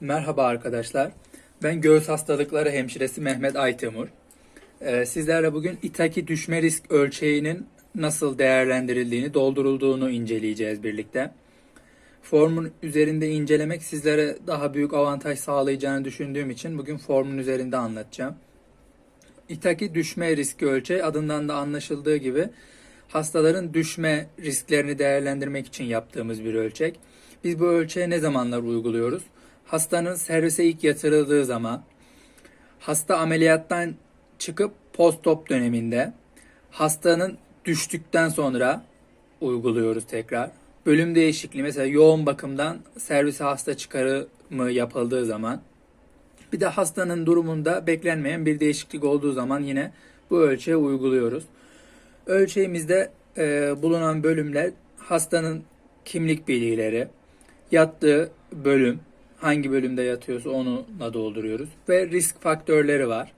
Merhaba arkadaşlar. Ben göğüs hastalıkları hemşiresi Mehmet Aytemur. Ee, sizlerle bugün itaki düşme risk ölçeğinin nasıl değerlendirildiğini, doldurulduğunu inceleyeceğiz birlikte. Formun üzerinde incelemek sizlere daha büyük avantaj sağlayacağını düşündüğüm için bugün formun üzerinde anlatacağım. İtaki düşme riski ölçeği adından da anlaşıldığı gibi hastaların düşme risklerini değerlendirmek için yaptığımız bir ölçek. Biz bu ölçeği ne zamanlar uyguluyoruz? Hastanın servise ilk yatırıldığı zaman, hasta ameliyattan çıkıp post-op döneminde, hastanın düştükten sonra uyguluyoruz tekrar. Bölüm değişikliği mesela yoğun bakımdan servise hasta çıkarımı yapıldığı zaman, bir de hastanın durumunda beklenmeyen bir değişiklik olduğu zaman yine bu ölçeği uyguluyoruz. Ölçeğimizde e, bulunan bölümler hastanın kimlik bilgileri, yattığı bölüm, hangi bölümde yatıyorsa onunla dolduruyoruz ve risk faktörleri var.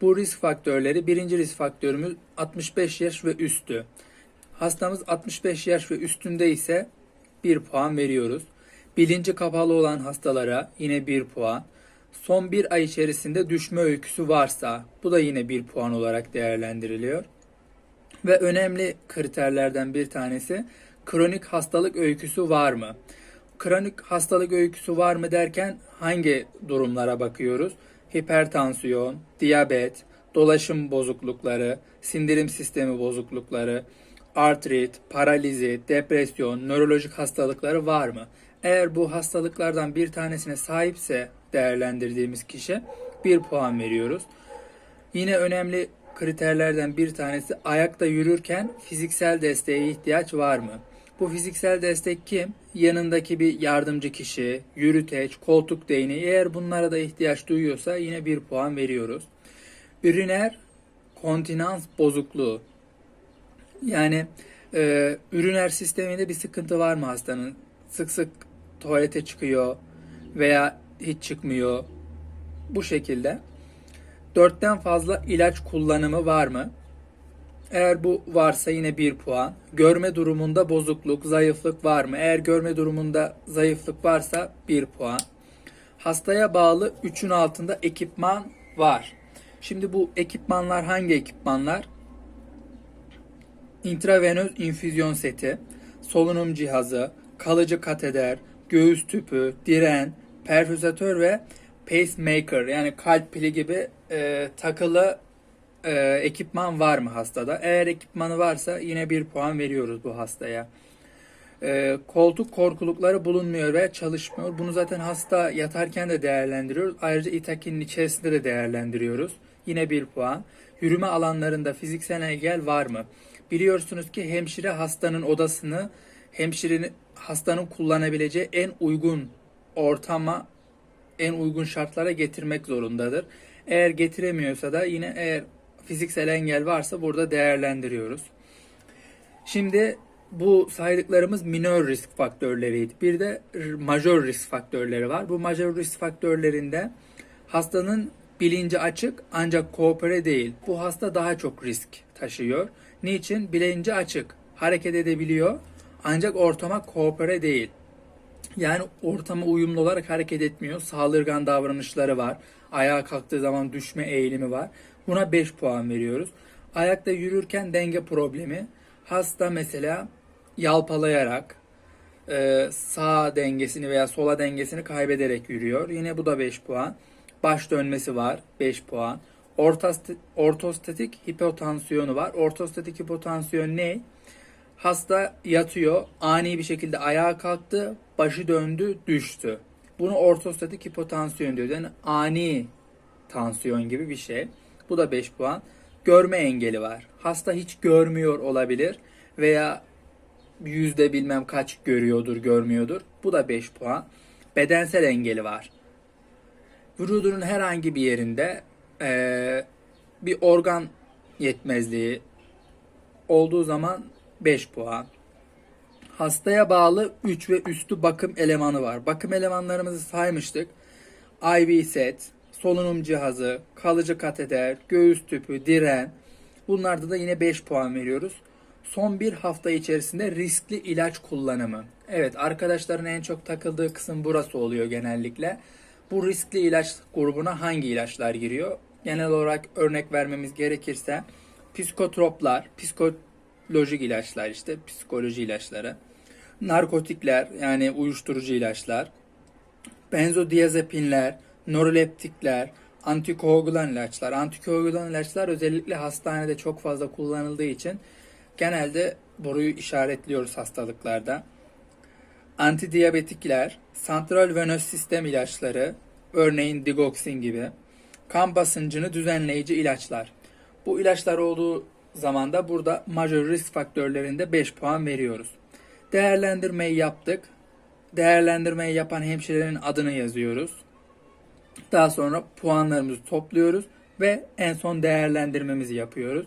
Bu risk faktörleri birinci risk faktörümüz 65 yaş ve üstü. Hastamız 65 yaş ve üstünde ise 1 puan veriyoruz. Bilinci kapalı olan hastalara yine 1 puan. Son bir ay içerisinde düşme öyküsü varsa bu da yine 1 puan olarak değerlendiriliyor. Ve önemli kriterlerden bir tanesi kronik hastalık öyküsü var mı? Kronik hastalık öyküsü var mı derken hangi durumlara bakıyoruz? Hipertansiyon, diyabet, dolaşım bozuklukları, sindirim sistemi bozuklukları, artrit, paralizi, depresyon, nörolojik hastalıkları var mı? Eğer bu hastalıklardan bir tanesine sahipse değerlendirdiğimiz kişi bir puan veriyoruz. Yine önemli kriterlerden bir tanesi ayakta yürürken fiziksel desteğe ihtiyaç var mı? Bu fiziksel destek kim? Yanındaki bir yardımcı kişi, yürüteç, koltuk değneği eğer bunlara da ihtiyaç duyuyorsa yine bir puan veriyoruz. Üriner kontinans bozukluğu. Yani e, üriner sisteminde bir sıkıntı var mı hastanın? Sık sık tuvalete çıkıyor veya hiç çıkmıyor. Bu şekilde. Dörtten fazla ilaç kullanımı var mı? Eğer bu varsa yine bir puan. Görme durumunda bozukluk, zayıflık var mı? Eğer görme durumunda zayıflık varsa bir puan. Hastaya bağlı 3'ün altında ekipman var. Şimdi bu ekipmanlar hangi ekipmanlar? İntravenöz infüzyon seti, solunum cihazı, kalıcı kateder, göğüs tüpü, diren, perfüzatör ve pacemaker yani kalp pili gibi e, takılı e, ekipman var mı hastada? Eğer ekipmanı varsa yine bir puan veriyoruz bu hastaya. E, koltuk korkulukları bulunmuyor ve çalışmıyor. Bunu zaten hasta yatarken de değerlendiriyoruz. Ayrıca itakinin içerisinde de değerlendiriyoruz. Yine bir puan. Yürüme alanlarında fiziksel engel var mı? Biliyorsunuz ki hemşire hastanın odasını hemşirenin hastanın kullanabileceği en uygun ortama en uygun şartlara getirmek zorundadır. Eğer getiremiyorsa da yine eğer fiziksel engel varsa burada değerlendiriyoruz. Şimdi bu saydıklarımız minor risk faktörleriydi. Bir de major risk faktörleri var. Bu major risk faktörlerinde hastanın bilinci açık ancak koopere değil. Bu hasta daha çok risk taşıyor. Niçin? Bilinci açık. Hareket edebiliyor ancak ortama koopere değil. Yani ortama uyumlu olarak hareket etmiyor. Saldırgan davranışları var. Ayağa kalktığı zaman düşme eğilimi var. Buna 5 puan veriyoruz. Ayakta yürürken denge problemi. Hasta mesela yalpalayarak e, sağ dengesini veya sola dengesini kaybederek yürüyor. Yine bu da 5 puan. Baş dönmesi var 5 puan. Ortostatik hipotansiyonu var. Ortostatik hipotansiyon ne? Hasta yatıyor, ani bir şekilde ayağa kalktı, başı döndü, düştü. Bunu ortostatik hipotansiyon diyor. Yani ani tansiyon gibi bir şey. Bu da 5 puan. Görme engeli var. Hasta hiç görmüyor olabilir veya yüzde bilmem kaç görüyordur, görmüyordur. Bu da 5 puan. Bedensel engeli var. Vücudunun herhangi bir yerinde ee, bir organ yetmezliği olduğu zaman 5 puan. Hastaya bağlı 3 ve üstü bakım elemanı var. Bakım elemanlarımızı saymıştık. IV set, solunum cihazı, kalıcı kateter, göğüs tüpü, diren. Bunlarda da yine 5 puan veriyoruz. Son bir hafta içerisinde riskli ilaç kullanımı. Evet arkadaşların en çok takıldığı kısım burası oluyor genellikle. Bu riskli ilaç grubuna hangi ilaçlar giriyor? Genel olarak örnek vermemiz gerekirse psikotroplar, psikolojik ilaçlar işte psikoloji ilaçları, narkotikler yani uyuşturucu ilaçlar, benzodiazepinler, nöroleptikler, antikoagulan ilaçlar. Antikoagulan ilaçlar özellikle hastanede çok fazla kullanıldığı için genelde boruyu işaretliyoruz hastalıklarda. Antidiyabetikler, santral venöz sistem ilaçları, örneğin digoxin gibi, kan basıncını düzenleyici ilaçlar. Bu ilaçlar olduğu zaman da burada majör risk faktörlerinde 5 puan veriyoruz. Değerlendirmeyi yaptık. Değerlendirmeyi yapan hemşirenin adını yazıyoruz. Daha sonra puanlarımızı topluyoruz ve en son değerlendirmemizi yapıyoruz.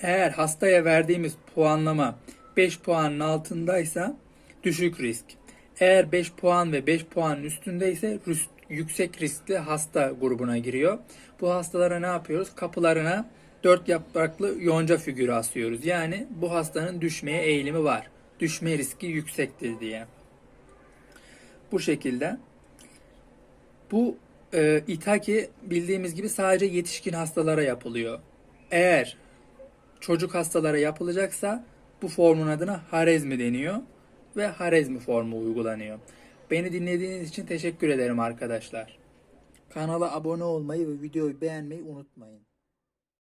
Eğer hastaya verdiğimiz puanlama 5 puanın altındaysa düşük risk. Eğer 5 puan ve 5 puanın üstündeyse yüksek riskli hasta grubuna giriyor. Bu hastalara ne yapıyoruz? Kapılarına 4 yapraklı yonca figürü asıyoruz. Yani bu hastanın düşmeye eğilimi var. Düşme riski yüksektir diye. Bu şekilde. Bu e, itaki bildiğimiz gibi sadece yetişkin hastalara yapılıyor. Eğer çocuk hastalara yapılacaksa bu formun adına Harezmi deniyor ve Harezmi formu uygulanıyor. Beni dinlediğiniz için teşekkür ederim arkadaşlar. Kanala abone olmayı ve videoyu beğenmeyi unutmayın.